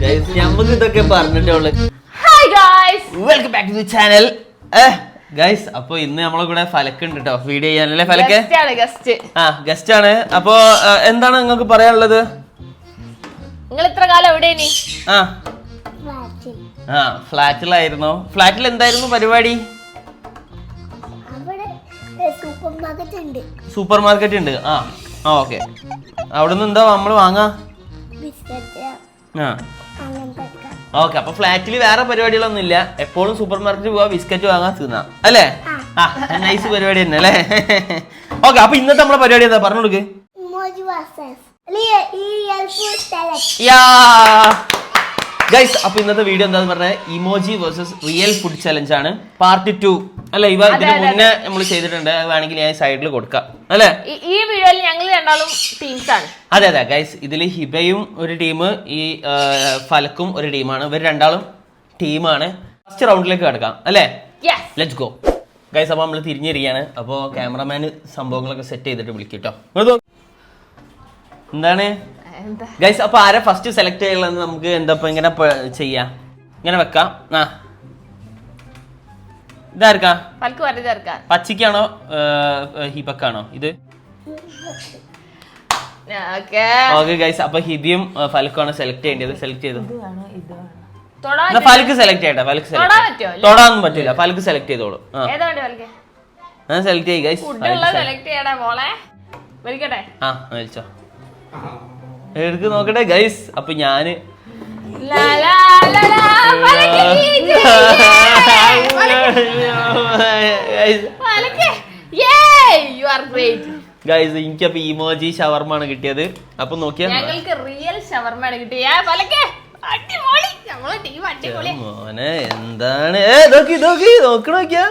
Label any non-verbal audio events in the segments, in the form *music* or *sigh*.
Guys, ഇതൊക്കെ പറഞ്ഞിട്ടുള്ളു hi guys welcome back to the channel guys അപ്പൊ ഇന്ന് നമ്മളെ കൂടെ ഫലക്ക് ഉണ്ട് കേട്ടോ വീഡിയോ ചെയ്യാനല്ലേ ഫലക്ക്? ഗസ്റ്റ് ആ ഗസ്റ്റ് ആണ്. അപ്പൊ എന്താണ് നിങ്ങൾക്ക് പറയാനുള്ളത്? നിങ്ങൾ ഇത്ര കാലം എവിടെയാണ് ആ. ആ ഫ്ലാറ്റിലായിരുന്നു. ഫ്ലാറ്റിൽ എന്തായിരുന്നു പരിപാടി? അവിടെ സൂപ്പർ മാർക്കറ്റ് ഉണ്ട്. സൂപ്പർ മാർക്കറ്റ് ഉണ്ട്. ആ ആ ഓക്കെ. അവിടുന്ന് എന്താ നമ്മൾ വാങ്ങാ? ബിസ്ക്കറ്റ് ആ. ഓക്കെ അപ്പൊ ഫ്ലാറ്റിൽ വേറെ പരിപാടികളൊന്നും ഇല്ല എപ്പോഴും സൂപ്പർ മാർക്കറ്റിൽ പോവാ ബിസ്ക്കറ്റ് വാങ്ങാൻ തിന്നാ. അല്ലേ? ആ. നൈസ് പരിപാടി തന്നെ അല്ലേ? ഓക്കെ അപ്പൊ ഇന്നത്തെ നമ്മളെ പരിപാടി എന്താ? പറഞ്ഞു കൊടുക്ക്. ഗൈസ് അപ്പൊ ഇന്നത്തെ വീഡിയോ എന്താന്ന് പറഞ്ഞാൽ emoji versus real food challenge ആണ് പാർട്ട് ടു അല്ലെ ഇവ ഇതിന് മുന്നേ നമ്മൾ ചെയ്തിട്ടുണ്ട്. അത് വേണമെങ്കിൽ ഞാൻ സൈഡിൽ കൊടുക്കാം. അല്ലെ? ഈ- വീഡിയോയിൽ രണ്ടാളും അതെ അതെ ഗൈസ് ഇതിൽ ഹിബയും ഒരു ടീം ഈ ഫലക്കും ഒരു ടീമാണ് ഇവർ രണ്ടാളും ടീമാണ് ഫസ്റ്റ് റൗണ്ടിലേക്ക് കിടക്കാം അല്ലേ? ലെറ്റ്സ് ഗോ ഗൈസ് അപ്പോൾ നമ്മൾ തിരിഞ്ഞിരിക്കുകയാണ് അപ്പോൾ ക്യാമറമാന് സംഭവങ്ങളൊക്കെ സെറ്റ് ചെയ്തിട്ട് വിളിക്കും കേട്ടോ എന്താണ്? എന്താ? ഗൈസ് അപ്പോൾ ആരെ ഫസ്റ്റ് സെലക്ട് ചെയ്യാനുള്ളത് നമുക്ക് എന്താ ഇങ്ങനെ ചെയ്യാം? ഇങ്ങനെ വെക്കാം. ആ. ഇതാർക്കാ? പച്ചക്കാണോ ഹിബക്കാണോ ഇത്? ഓക്കെ. ഓക്കെ ഗൈസ് അപ്പൊ ഹിബിയും ഫലക്കുമാണ് സെലക്ട് ചെയ്യേണ്ടത്. സെലക്ട് ചെയ്തു. ഫലക്ക് സെലക്ട് ചെയ്യട്ടെ ഫലക്ക് സെലക്ട്? തൊടാനൊന്നും പറ്റില്ല ഫലക്ക് സെലക്ട് ചെയ്തോളൂ. ഞാൻ സെലക്ട് ചെയ്യ ഗൈസ് ഫുഡ് ഉള്ള സെലക്ട് ചെയ്യണേ മോളെ. വലിക്കട്ടെ ആ വലിച്ചോ എടുക്ക് നോക്കട്ടെ ഗൈസ് അപ്പൊ ഞാൻ യു ആർ ലാ, *laughs* *laughs* ഗൈസ് എനിക്കപ്പൊ ഇമോജി ഷവർമാണ് കിട്ടിയത്. അപ്പൊ നോക്കിയാൽ ഞങ്ങൾക്ക് റിയൽ ഷവർമ്മയാണ് കിട്ടിയ പലക്കെ? അടിപൊളി. നമ്മളെ ടീം അടിപൊളി മോനെ എന്താണ്? ഏ നോക്കി നോക്കി നോക്കി നോക്കിയാ.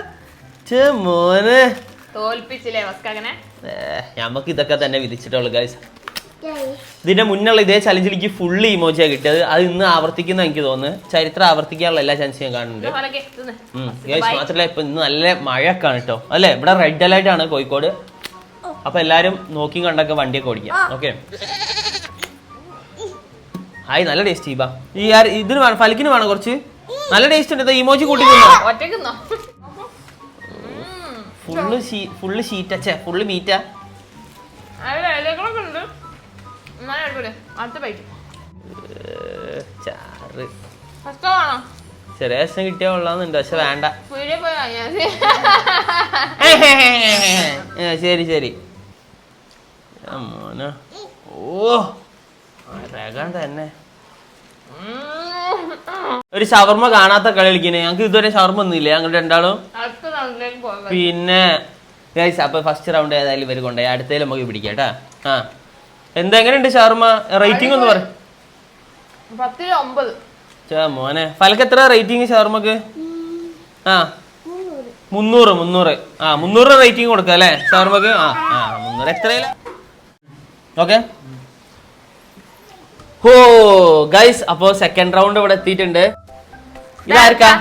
ചേ മോനെ. തോൽപ്പിച്ചില്ലേ അങ്ങനെ? ഏ, ഇതൊക്കെ തന്നെ വിധിച്ചിട്ടുള്ളു ഗൈസ് ഇതിന്റെ മുന്നുള്ള ഇതേ ചലഞ്ചിൽ എനിക്ക് ഫുള്ള് ഇമോജിയാണ് കിട്ടിയത്. അത് ഇന്ന് ആവർത്തിക്കുന്ന എനിക്ക് തോന്നുന്നു. ചരിത്രം ആവർത്തിക്കാനുള്ള എല്ലാ ചാൻസും ഞാൻ കാണുന്നുണ്ട്. ഗൈസ് മാത്രല്ല ഇപ്പൊ ഇന്ന് നല്ല മഴയൊക്കെ ആണ് കേട്ടോ. അല്ലെ? ഇവിടെ റെഡ് അലർട്ട് ആണ് കോഴിക്കോട്. അപ്പൊ എല്ലാരും നോക്കി കണ്ടൊക്കെ വണ്ടിയൊക്കെ ഓടിക്കാം. ഓക്കെ ഹായ് നല്ല ടേസ്റ്റ് ഈബ. ഈ ആര് ഇതിന് വേണം ഫലിക്കിന് വേണം കുറച്ച്. നല്ല ടേസ്റ്റ് ഉണ്ട്. ഇമോജി കൂട്ടി ഫുള്ള് ഫുള്ള് ഷീറ്റച്ചേ ഫുള്ള് മീറ്റാ ചെറിയ രസം കിട്ടിയാ കൊള്ളാന്നുണ്ട് പക്ഷെ വേണ്ട. ശരി ശരി. മോനെ. ഓ അരകാൻ തന്നെ. ഒരു ഷവർമ്മ കാണാത്ത കളി കളിക്കണേ. ഞങ്ങൾക്ക് ഇതുവരെ ഷവർമ്മ ഒന്നുമില്ല. ഞങ്ങൾ രണ്ടാളും പിന്നെ ഗൈസ് അപ്പൊ ഫസ്റ്റ് റൗണ്ട് ഏതായാലും ഇവർ കൊണ്ടേ അടുത്തേലും നമുക്ക് പിടിക്കാം കേട്ടാ. ആ. എന്താ എങ്ങനെയുണ്ട് ഷവർമ്മ റേറ്റിംഗ് ഒന്ന് പറ. മോനെ. ഫലക്ക് എത്ര റേറ്റിംഗ് ഷവർമ്മക്ക് ആ. മുന്നൂറ്. മുന്നൂറ് ആ മുന്നൂറ് റേറ്റിംഗ് കൊടുക്കാം അല്ലേ? ഷവർമ്മക്ക് ആ ആ മുന്നൂറ്. എത്രയില്ല ഓക്കെ ഹോ ഗൈസ് അപ്പോ സെക്കൻഡ് റൗണ്ട് ഇവിടെ എത്തിയിട്ടുണ്ട്. ഇതാർക്കാ?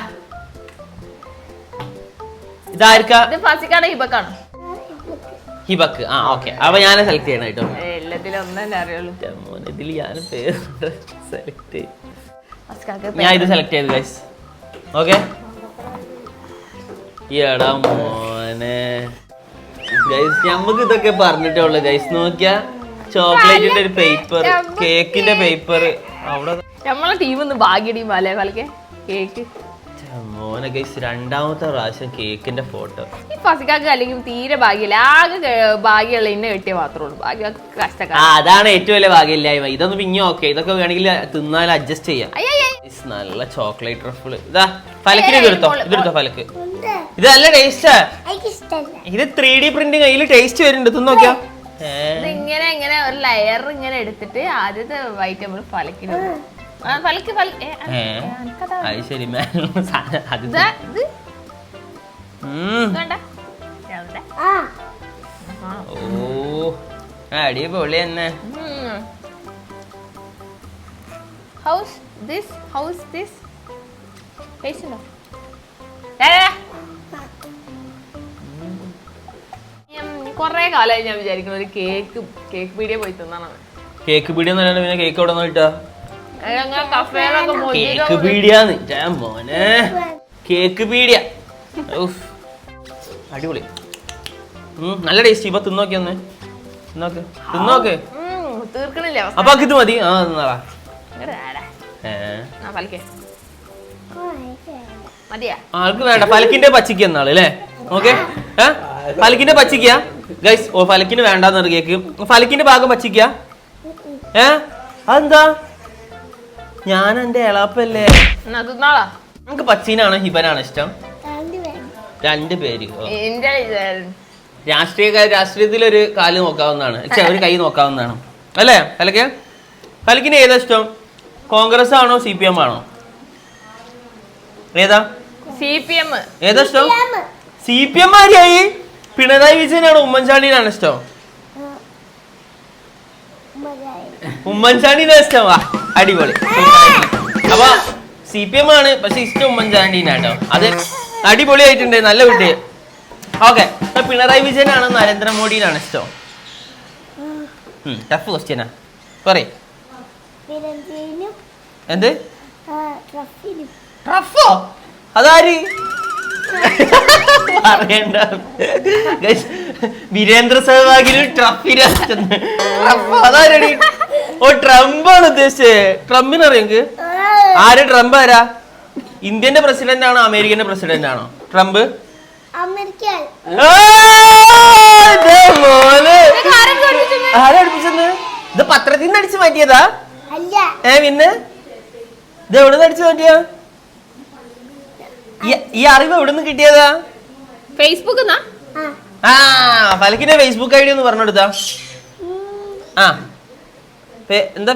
ഇതാർക്കാ? ഇത് ഫസിക്കാണ് ഹിബക്കാണ്? ഹിബക്ക്. ആ ഓക്കെ അപ്പൊ ഞാൻ സെലക്ട് ചെയ്യണം കേട്ടോ. ഇതിൽ ഞാൻ പേര് സെലക്ട് ഞാൻ ഇത് സെലക്ട് ചെയ്തു ഗൈസ് ഓക്കെ എടാ മോനെ. ഗൈസ് നമുക്ക് ഇതൊക്കെ പറഞ്ഞിട്ടുള്ളു ഗൈസ് നോക്കിയാ? ചോക്ലേറ്റിന്റെ ഒരു പേപ്പർ കേക്കിന്റെ പേപ്പർ അവിടെ നമ്മളെ ടീം ഒന്ന് ഭാഗ്യ ടീം അല്ലേ ഫലക്കെ കേക്ക്. മോനെ ഗൈസ് രണ്ടാമത്തെ പ്രാവശ്യം കേക്കിന്റെ ഫോട്ടോ ഈ ഫസിക്കാക്ക് അല്ലെങ്കിൽ തീരെ ഭാഗ്യമില്ല. ആകെ ഭാഗ്യമുള്ള ഇന്നെ കിട്ടിയ മാത്രമേ ഉള്ളൂ. ഭാഗ്യ ആ അതാണ് ഏറ്റവും വലിയ ഭാഗ്യമില്ലായ്മ ഇതൊന്നും പിന്നെ ഓക്കെ ഇതൊക്കെ വേണമെങ്കിൽ തിന്നാൽ അഡ്ജസ്റ്റ് ചെയ്യാം. നല്ല ചോക്ലേറ്റ് റഫിൾ ഇതാ ഫലക്കിന് ഇതെടുത്തോ ഇതെടുത്തോ ഫലക്ക്? ഇത് നല്ല ടേസ്റ്റാ ഇത് ത്രീ ഡി പ്രിന്റിങ് അതിൽ ടേസ്റ്റ് വരുന്നുണ്ട്. തിന്നോക്കിയോ? നോക്കിയാ ഏ, ഇത് ഇങ്ങനെ ഇങ്ങനെ ഒരു ലെയർ ഇങ്ങനെ എടുത്തിട്ട് ആദ്യത്തെ വൈറ്റ് നമ്മൾ ഫലക്കിന് ഫലക്ക് ഫല-. അത് ശരി. ഓ അടിപൊളി തന്നെ. How's this how's this this? കൊറേ കാലമായി ഞാൻ വിചാരിക്കുന്നു ഒരു കേക്ക് കേക്ക് പീടിയ പോയി തിന്നണം. കേക്ക് പീടിയ പറയുന്നത് പിന്നെ കേക്ക് എവിടെ നിന്ന് കിട്ടാ ഞങ്ങൾ കഫേലൊക്കെ കേക്ക് പീടിയാന്ന്. ഞാൻ മോനെ. കേക്ക് പീടിയ. അടിപൊളി. നല്ല ടേസ്റ്റ്. ഇപ്പൊ തിന്നോക്കി ഒന്ന്. തിന്നോക്ക്. തിന്നോക്ക്. തീർക്കണില്ല അപ്പൊ ഇത് മതി. ആ തിന്നാളാ ആൾക്ക് വേണ്ട. പലക്കിന്റെ പച്ചക്ക് എന്നാൾ അല്ലേ ഓക്കെ. പലക്കിന്റെ പച്ചയ്ക്ക? ഗൈസ് ഓ ഫലക്കിന് വേണ്ടാന്ന് കേക്ക് ഫലക്കിന്റെ ഭാഗം വച്ചിക്ക ഏ? അതെന്താ? ഞാൻ എന്റെ ഇളാപ്പല്ലേ നമുക്ക് പച്ചീനാണോ ഹിബനാണോ ഇഷ്ടം? രണ്ട് പേര്. രാഷ്ട്രീയക്കാർ രാഷ്ട്രീയത്തിൽ ഒരു കാൽ നോക്കാവുന്നതാണ്. ഒരു കൈ നോക്കാവുന്നതാണ്. അല്ലേ അല്ലെ ഫലക്കിന് ഏതാ ഇഷ്ടം? കോൺഗ്രസ് ആണോ സി പി എം ആണോ? ഏതാ? C P M. ഏതാ ഇഷ്ടം? സി പി എം ആരെയായി? പിണറായി വിജയനാണോ ഉമ്മൻചാണ്ടിനാണ് ഇഷ്ടം? ഉമ്മൻചാണ്ടിനാണ് ഇഷ്ടം. വാ അടിപൊളി. അപ്പൊ സി പി എം ആണ് പക്ഷെ ഇഷ്ടം ഉമ്മൻചാണ്ടിനാട്ടോ. അത് അടിപൊളിയായിട്ടുണ്ട് നല്ല കുട്ടി. ഓക്കെ പിണറായി വിജയനാണോ നരേന്ദ്രമോദിനാണ് ഇഷ്ടം? ടഫ് ക്വസ്റ്റ്യനാ പറയ്. എന്ത്? ട്രഫോ അതാര്? *laughs* പറയണ്ട. വീരേന്ദ്ര സഹവാഗിലും ട്രംപിനെ ട്രംപ് അതാരടി ഓ ട്രംപ് ആണ് ഉദ്ദേശിച്ചത്. ട്രംപിന് അറിയെങ്കിൽ ആര്? ട്രംപ് ആരാ? ഇന്ത്യന്റെ പ്രസിഡന്റ് ആണോ അമേരിക്കന്റെ പ്രസിഡന്റ് ആണോ? ട്രംപ്? ഇത് പത്രത്തിൽ നിന്ന് അടിച്ചു മാറ്റിയതാ? അല്ല. ഏ പിന്നെ ഇത് എവിടെ നിന്ന് അടിച്ചു മാറ്റിയാ? ഈ- അറിവ് എവിടെ നിന്ന് കിട്ടിയതാ ഫേസ്ബുക്ക് ആ. ആ ഫലക്കിന്റെ ഫേസ്ബുക്ക് ഐ ഡി ഒന്ന് പറഞ്ഞെടുത്താ ആ. പേ- എന്താ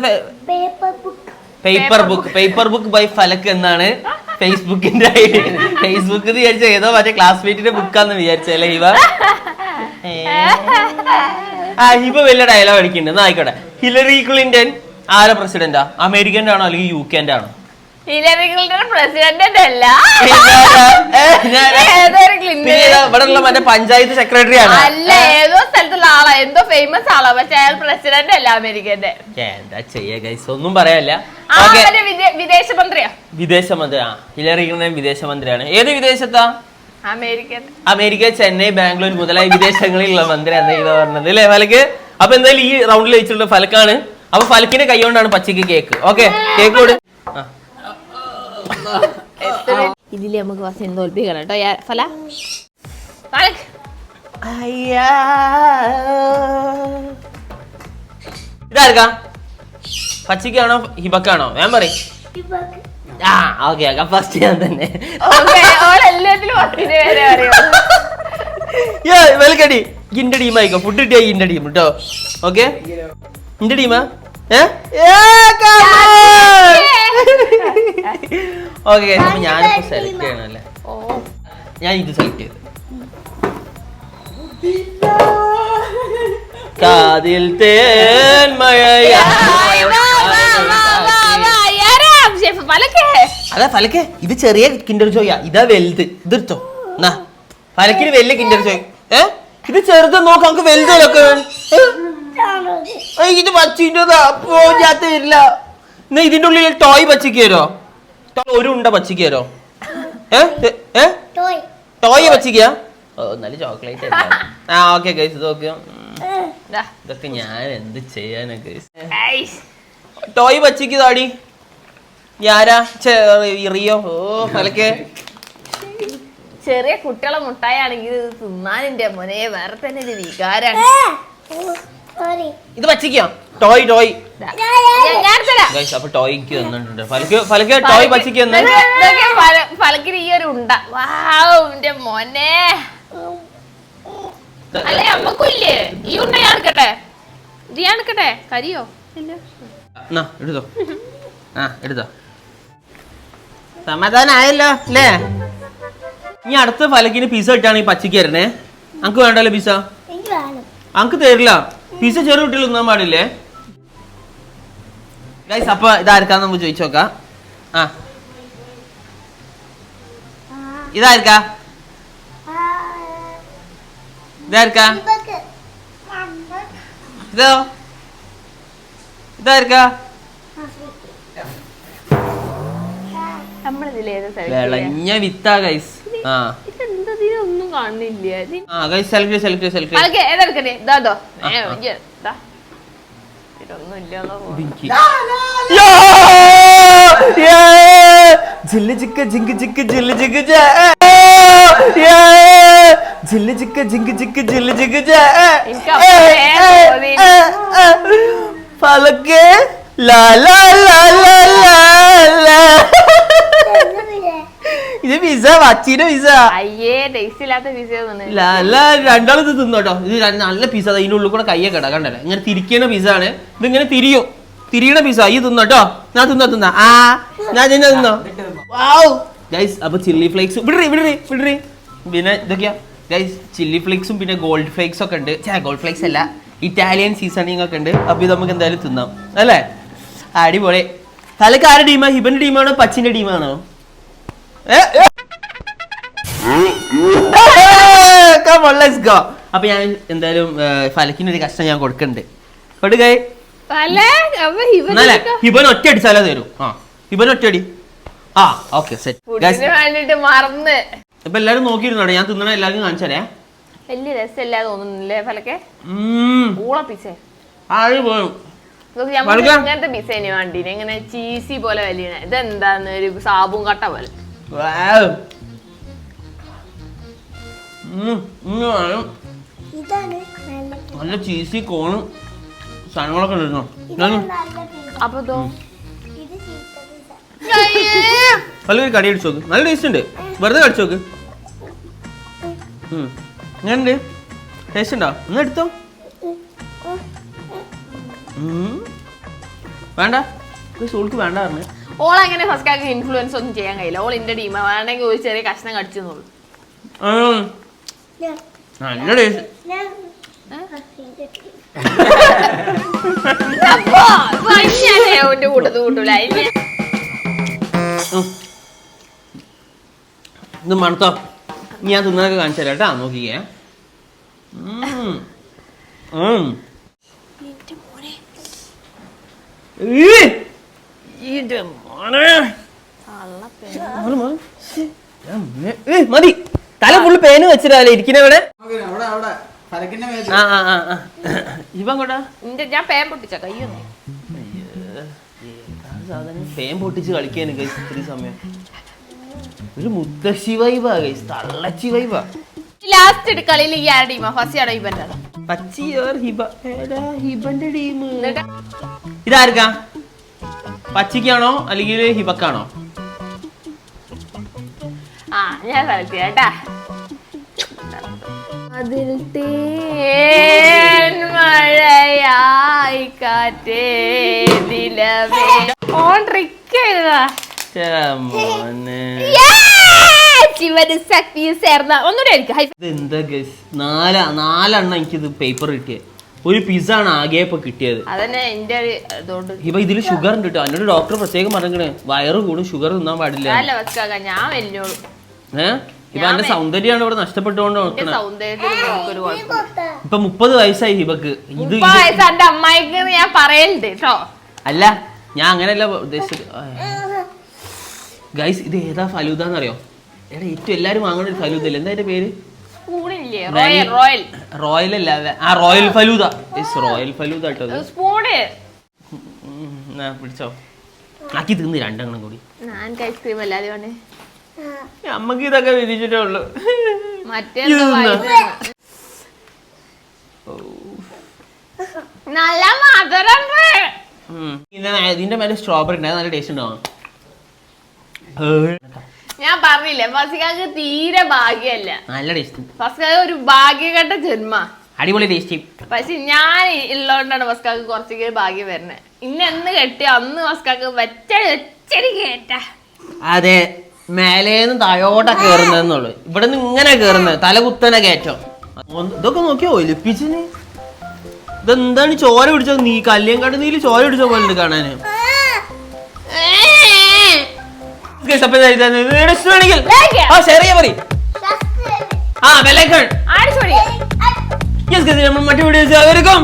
paper book paper book paper book by Falaq എന്നാണ് ഫേസ്ബുക്കിന്റെ ഐഡി ഫേസ്ബുക്ക് വിചാരിച്ച ഏതോ മറ്റേ ക്ലാസ്മേറ്റിന്റെ ബുക്കാന്ന് വിചാരിച്ചല്ലേ ഇവ ആ ഹിബ വലിയ ഡയലോഗ് അടിക്കുന്നുണ്ട്. എന്നാ ആയിക്കോട്ടെ. ഹിലറി ക്ലിന്റൺ ആരാ പ്രസിഡന്റാ അമേരിക്കന്റെ ആണോ അല്ലെങ്കിൽ യു കെന്റെ ആണോ? ഹിലറി ക്ലിന്റൺ പ്രസിഡന്റ് അല്ല. ഏതൊരു ക്ലിന്റൺ ഇതാ ഇവിടെ ഉള്ള മറ്റേ പഞ്ചായത്ത് സെക്രട്ടറി ആണ് അല്ല ഏതോ സ്ഥലത്തുള്ള ആളാ. എന്തോ ഫേമസ് ആളാ. പക്ഷെ അയാൾ പ്രസിഡന്റ് അല്ല അമേരിക്കന്റെ എന്താ ചെയ്യാ ഗൈസ് ഒന്നും പറയാല്ല. ആ ഓക്കെ മറ്റേ വിദേ- വിദേശമന്ത്രിയാ. വിദേശമന്ത്രി ആ ഹിലറി ക്ലിന്റൺ വിദേശമന്ത്രിയാണ്. ഏത് വിദേശത്താ? അമേരിക്ക ചെന്നൈ ബാംഗ്ലൂർ മുതലായ വിദേശങ്ങളിലുള്ള മന്ത്രിയാണ് ഇത് പറഞ്ഞത് അല്ലേ ഫലക്ക് അപ്പൊ എന്തായാലും ഈ റൗണ്ടിൽ വെച്ചിട്ടുള്ള ഫലക്കാണ്. അപ്പൊ ഫലക്കിന്റെ കൈ കൊണ്ടാണ് പച്ചക്ക് കേക്ക് ഓക്കെ കേക്ക് കൊടു. ആ. ഇതിൽ നമുക്ക് ഫസ്റ്റ് തോൽപ്പിക്കണം കേട്ടോ. യാ- ഫല. ഇതാർക്കാ? പച്ചക്കാണോ ഹിബക്കാണോ? ഞാൻ പറയും. ആ ഓക്കെ ഫസ്റ്റ് ഞാൻ തന്നെ. ഓക്കേ, വെൽക്കടി. ഇന്റെ ടീം ആയിക്കോ. ഫുഡ് കിട്ടിയ ഇന്റെ ടീം കേട്ടോ ഓക്കെ? ഇന്റെ ടീമാ ഏ? ഓക്കെ അപ്പൊ ഞാനിപ്പോ സെലക്ട് ചെയ്യണല്ലേ? ഞാൻ ഇത് സെലക്ട് ചെയ്തു കാതിൽ തേൻ മഴയാ ഫലക്കേ അതാ ഫലക്കെ ഇത് ചെറിയ കിൻഡർ ജോയാ ഇതാ വലുത്. ഇതിർത്തോ എന്നാ ഫലക്കിന് വലിയ കിൻഡർ ജോയ് ഏ? ഇത് ചെറുത് നോക്ക്. നമുക്ക് വലുതൊക്കെ ഇത്? പച്ചിന്റെ അപ്പോ ഞാൻ തരില്ല. എന്നാ ഇതിന്റെ ഉള്ളിൽ ടോയ് പച്ചിക്കോ തരോ ഒരു ഉണ്ട പച്ചിക്കോ തരോ ഏ? ഏ, ഏ? ടോയ് പച്ചിക്ക നല്ല ചോക്ലേറ്റ് ആ ഓക്കെ ഗൈസ് ഇത് നോക്കിയോ ഇതൊക്കെ ഞാൻ എന്ത് ചെയ്യാനൊക്കെ ടോയ് പച്ചിക്ക് താടി. ഞാരാ റിയോ? ഓ ഫലക്കെ ചെറിയ കുട്ടികളെ മുട്ടായാണെങ്കിൽ ഇത് തിന്നാനിന്റെ മോനെ വേറെ തന്നെ ഒരു വികാരാണ്. ഇത് പച്ചയ്ക്കാ ടോയ് ടോയ്. ദാ. ഞാൻ- ഞാൻ തരാം. ഗൈസ് അപ്പൊ ടോയ്ക്ക് തന്നിട്ടുണ്ട്. ഫലക്ക് ഫലക്ക് ടോയ് പച്ചയ്ക്ക് തന്നെ ഇതൊക്കെ- ഇതൊക്കെ ഫലക്കിന് ഈ ഒരു ഉണ്ട. വാവ് എന്റെ മോനെ. അല്ലെ അമ്മക്കില്ലേ? ഈ ഉണ്ട ഞാൻ എടുക്കട്ടെ? ഇത് കരിയോ? എന്നാ എടുത്തോ. ആ എടുത്തോ. സമാധാനായല്ലോ അല്ലേ? ഇനി അടുത്ത ഫലക്കിന് പിസ ഇട്ടാണ് ഈ പച്ചയ്ക്ക് തരണേ. അങ്ക് വേണ്ടല്ലോ പിസ എനിക്ക് വേണം. അങ്ക് തരില്ല. പിസ ചെറു കുട്ടികൾ ഒന്നാൻ പാടില്ലേ? ഗൈസ് അപ്പൊ ഇതാർക്കാന്ന് നമുക്ക് ചോദിച്ചു നോക്കാം. ആ. ഇതാർക്കാ? ഇതാർക്കാ? ഇതോ? ഇതാർക്കാ? വിളഞ്ഞ വിത്താ ഗൈസ് ആ. ഇതിലൊന്നും കാണുന്നില്ല. ഇത് ആ ഗൈസ് സെലക്ട് സെലക്ട് സെലക്ട് ഏതെടുക്കണേ ഇതാതോ ആ, ആ. ഇതൊന്നും ഇല്ലാന്നോ ജില്ല് ചിക്ക ജിങ്ക് ചിക്ക് ജില്ല് ചിക്ക് ജില്ല് ചിക്ക ജിങ്ക് ചിക്ക് ജില്ല് ചിക്ക് എനിക്ക് അപ്പഴേ തോന്നി. ഫലക്ക് ലാ ലാ ലാ ലാ ലാ ലാ. ഇത് പിസ വച്ചിന്റെ പിസ അയ്യേ ടേസ്റ്റ് ഇല്ലാത്ത പിസ രണ്ടാളും ഇത് തിന്നോട്ടോ. ഇത് നല്ല പിസ അതിന്റെ ഉള്ളിൽ കൂടെ കയ്യൊക്കെ ഇടാ കണ്ടല്ലേ? ഇങ്ങനെ തിരിക്കണ പിസ ആണ്. ഇത് ഇങ്ങനെ തിരിയും. തിരിയണ പിസ ഈ തിന്നോട്ടോ. ഞാൻ തിന്നോ തിന്ന. ആ ഞാൻ തിന്നോ തിന്നോ. വാവ് ഗൈസ് അപ്പൊ ചില്ലി ഫ്ലേക്സ് വിടറി വിടറി വിടറി. പിന്നെ ഇതൊക്കെയാ. ഗൈസ് ചില്ലി ഫ്ലേക്സും പിന്നെ ഗോൾഡ് ഫ്ലേക്സ് ഒക്കെ ഉണ്ട്. ചേ ഗോൾഡ് ഫ്ലേക്സ് അല്ല. ഇറ്റാലിയൻ സീസണിങ് ഒക്കെ ഉണ്ട്. അപ്പൊ ഇത് നമുക്ക് എന്തായാലും തിന്നാം. അല്ലേ? അടിപൊളി. തലക്ക് ആരുടെ ടീമാ ഹിബന്റെ ടീമാണോ പച്ചിന്റെ ടീമാണോ അപ്പൊ ഞാൻ എന്തായാലും ഫലക്കിന് ഒരു കഷ്ടം ഞാൻ കൊടുക്കണ്ട്. കൊടുക്കേ ഹിബൻ ഒറ്റ അടിച്ചാലോ തരും. ആ ഹിബൻ ഒറ്റ അടി. ആ ഓക്കെ സെറ്റ് മറന്ന്. ഇപ്പൊ എല്ലാരും നോക്കിയിരുന്നോ ഞാൻ തിന്നണ എല്ലാവർക്കും കാണിച്ചാലേ വലിയ രസമില്ലാതെ തോന്നുന്നില്ലേ ഫലക്കെ? ഉം. ഊള പിസ ആഴ് പോയും. നമുക്ക് ഞമ്മക്ക് വറുക്കാം. ഇങ്ങനത്തെ പിസേന് വേണ്ടിന്. ഇങ്ങനെ ചീസി പോലെ വലിയ ഇതെന്താന്ന്? ഒരു സാബും കട്ട പോലെ. നല്ല ചീസി കോണും സാധനങ്ങളൊക്കെ ഉണ്ടോ ഇതാണ്. നല്ല പിസ്സ. അപ്പൊ പിസ്സ. കടി അടിച്ചു നോക്ക്. നല്ല ടേസ്റ്റ് ഉണ്ട്. വെറുതെ കടിച്ചു നോക്ക്. ഞാനുണ്ട് ടേസ്റ്റ് ഉണ്ടോ? ഒന്ന് എടുത്തോ. വേണ്ട. സോൾക്ക് വേണ്ട പറഞ്ഞു. ഓൾ അങ്ങനെ ഫസ്റ്റ് ആക്കി ഇൻഫ്ലുവൻസ് ഒന്നും ചെയ്യാൻ കഴിയില്ല. ഓൾ എന്റെ ടീം വേണമെങ്കിൽ ഒരു ചെറിയ കഷ്ണം കടിച്ചു നോളൂ ഞാൻ- നല്ല ടേസ്റ്റ് ഇത് മണത്തോ. ഞാൻ തിന്നതൊക്കെ കാണിച്ചു തരാം കേട്ടാ. നോക്കിക്കേ. ഈ. മതി. തല ഫുള്ള് പേന് വെച്ചിട്ടല്ലേ ഇരിക്കണ ഇവിടെ. ഇവൻ ഇന്റെ ഞാൻ പേൻ പൊട്ടിച്ച കയ്യോ സാധനം? പേൻ പൊട്ടിച്ച് കളിക്കാൻ ഗൈസ് ഇത്തിരി സമയം. ഒരു മുത്തശ്ശി വൈബാ ഗൈസ് തള്ളച്ചി വൈബാ ലാസ്റ്റ് കളിയിൽ ഈ ആരുടെ ടീമാ ഫസ്റ്റ് ആടെ ഇവന്റെ പച്ചിയോർ ഹിബ. ഏടാ ഹിബന്റെ ടീം ഇതാർക്കാ? പച്ചിക്കാണോ അല്ലെങ്കിൽ ഹിബക്കാണോ? ആ ഞാൻ സെലക്ട് ചെയ്യാം അതിൽ തേൻ മഴയായി കാറ്റേ നിലവേ. ഓൺ ട്രിക്ക് ഒന്നുകൂടെ നാല നാലെണ്ണം എനിക്കിത് പേപ്പർ കിട്ടിയത് ഒരു പിസ്സ ആണ് ആകെ ഇപ്പൊ കിട്ടിയത്. അതന്നെ എന്റെ ഒരു ഇതുകൊണ്ട്. ഹിബ ഇതിൽ ഷുഗർ ഉണ്ട് കേട്ടോ എന്നോട് ഡോക്ടർ പ്രത്യേകം പറഞ്ഞേ വയറ് കൂടും ഷുഗർ തിന്നാൻ പാടില്ല. അല്ല ഞാൻ ഏഹ് ഹിബ എന്റെ സൗന്ദര്യമാണ് ഇവിടെ നഷ്ടപ്പെട്ടുകൊണ്ട് നോക്കണേ. ഇപ്പൊ മുപ്പത് വയസ്സായി ഹിബക്ക്. ഇത് എന്റെ അമ്മായിക്ക് ഞാൻ പറയലുണ്ട് കേട്ടോ അല്ല ഞാൻ അങ്ങനെയല്ല ഉദ്ദേശിച്ചത്. ഗൈസ് ഇത് ഏതാ ഫലൂദ എന്നറിയോ? എടാ ഏറ്റവും എല്ലാരും വാങ്ങുന്ന ഒരു ഫലൂദല്ലേ എന്താ അതിന്റെ പേര്? റോയൽ റോയൽ റോയൽ അല്ല ആ royal falooda. Is royal falooda കേട്ടോ ഇത്. സ്പൂണ്. ഉം, പിടിച്ചോ. ആക്കി തിന്ന് രണ്ടെണ്ണം കൂടി. ഞാൻ ഐസ്ക്രീം അല്ലാതെ വേണേ അമ്മയ്ക്ക് ഇതൊക്കെ വിധിച്ചിട്ടേ ഉള്ളു. മറ്റേ തിന്നോ? നല്ല മധുരം ഉം. ഇതിന്റെ ഇതിന്റെ മേലെ സ്ട്രോബെറി ഉണ്ട്. നല്ല ടേസ്റ്റ് ഉണ്ടാവും ഞാൻ പറഞ്ഞില്ലേ ഫസ്റ്റിക്കാക്ക് തീരെ ഭാഗ്യല്ല നല്ല ടേസ്റ്റ് ഫസ്റ്റിക്കാക്ക് ഒരു ഭാഗ്യഘട്ട ജന്മ. അടിപൊളി ടേസ്റ്റ് പക്ഷെ ഞാൻ ഉള്ളതുകൊണ്ടാണ് ഫസ്കാക്ക് കുറച്ചൊക്കെ ഭാഗ്യം വരുന്നത്. ഇന്ന് എന്ന് കെട്ടിയ അന്ന് ഫസ്കാക്ക് വെച്ചടി വെച്ചടി കേട്ട അതെ മേലേന്ന് താഴോട്ടാ കേറുന്നതെന്നുള്ളു. ഇവിടെ നിന്ന് ഇങ്ങനെ കേറുന്നത് തലകുത്തനെ കയറ്റം. ഒന്ന് ഇതൊക്കെ നോക്കിയോ ഒലിപ്പിച്ചിന്? ഇതെന്താണ് ചോര പിടിച്ചത്? നീ കല്യാങ്കാട് നീൽ ചോര പിടിച്ച പോലെ കാണാന്. മറ്റു വീഡിയോസ് അവർക്കും